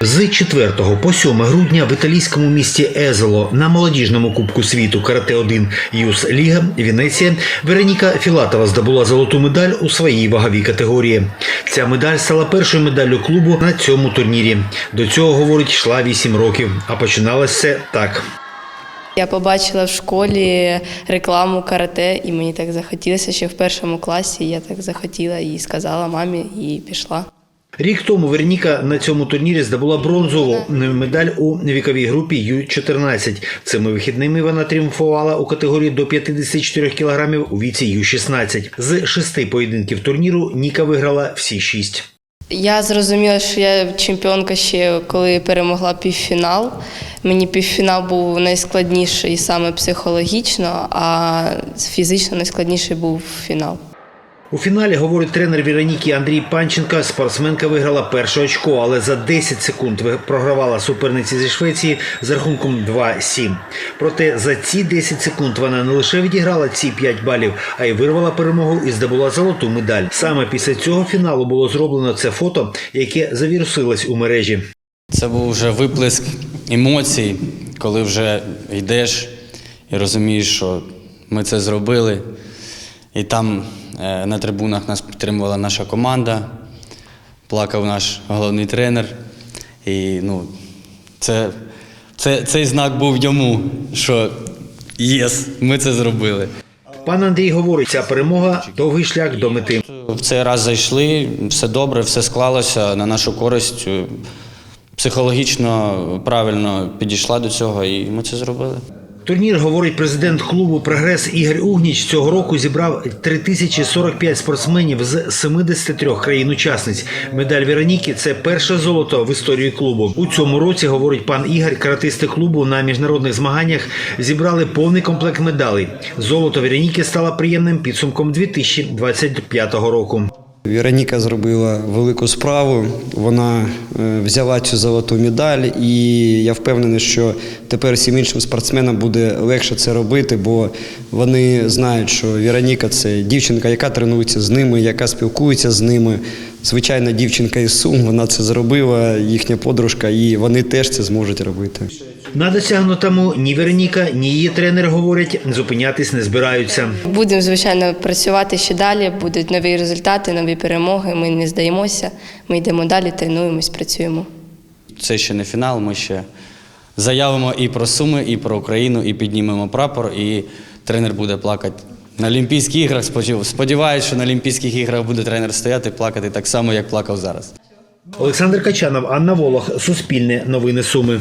З 4 по 7 грудня в італійському місті Езело на молодіжному кубку світу карате 1 Юс Ліга Венеція Вероніка Філатова здобула золоту медаль у своїй ваговій категорії. Ця медаль стала першою медаллю клубу на цьому турнірі. До цього говорить йшла 8 років, а починалось все так. Я побачила в школі рекламу карате, і мені так захотілося, що в першому класі я так захотіла і сказала мамі, і пішла. Рік тому Вероніка на цьому турнірі здобула бронзову медаль у віковій групі Ю-14. Цими вихідними вона тріумфувала у категорії до 54 кг у віці Ю-16. З шести поєдинків турніру Ніка виграла всі шість. Я зрозуміла, що я чемпіонка ще коли перемогла півфінал. Мені півфінал був найскладніший саме психологічно, а фізично найскладніший був фінал. У фіналі, говорить тренер Вероніки Андрій Панченка, спортсменка виграла перше очко, але за 10 секунд програвала суперниці зі Швеції з рахунком 2-7. Проте за ці 10 секунд вона не лише відіграла ці 5 балів, а й вирвала перемогу і здобула золоту медаль. Саме після цього фіналу було зроблено це фото, яке завірусилось у мережі. Це був вже виплеск емоцій, коли вже йдеш і розумієш, що ми це зробили. І там на трибунах нас підтримувала наша команда, плакав наш головний тренер. І ну, це, це, цей знак був йому, що єс, ми це зробили. Пан Андрій говорить, ця перемога довгий шлях до мети. В цей раз зайшли, все добре, все склалося на нашу користь. Психологічно правильно підійшла до цього, і ми це зробили. Турнір, говорить президент клубу Прогрес Ігор Угніч, цього року зібрав 3045 спортсменів з 73 країн-учасниць. Медаль Вероніки це перше золото в історії клубу. У цьому році, говорить пан Ігор, каратисти клубу на міжнародних змаганнях зібрали повний комплект медалей. Золото Вероніки стало приємним підсумком 2025 року. Вероніка зробила велику справу. Вона е, взяла цю золоту медаль, і я впевнений, що тепер всім іншим спортсменам буде легше це робити, бо вони знають, що Вероніка це дівчинка, яка тренується з ними, яка спілкується з ними. Звичайна дівчинка із Сум, вона це зробила, їхня подружка, і вони теж це зможуть робити. На досягнутому ні Вероніка, ні її тренер говорять, зупинятись не збираються. Будемо, звичайно, працювати ще далі, будуть нові результати, нові перемоги. Ми не здаємося, ми йдемо далі, тренуємось, працюємо. Це ще не фінал, ми ще заявимо і про Суми, і про Україну, і піднімемо прапор, і тренер буде плакати. На Олімпійських іграх сподів- сподіваюсь, що на Олімпійських іграх буде тренер стояти, плакати так само, як плакав зараз. Олександр Качанов, Анна Волох, Суспільне, Новини Суми.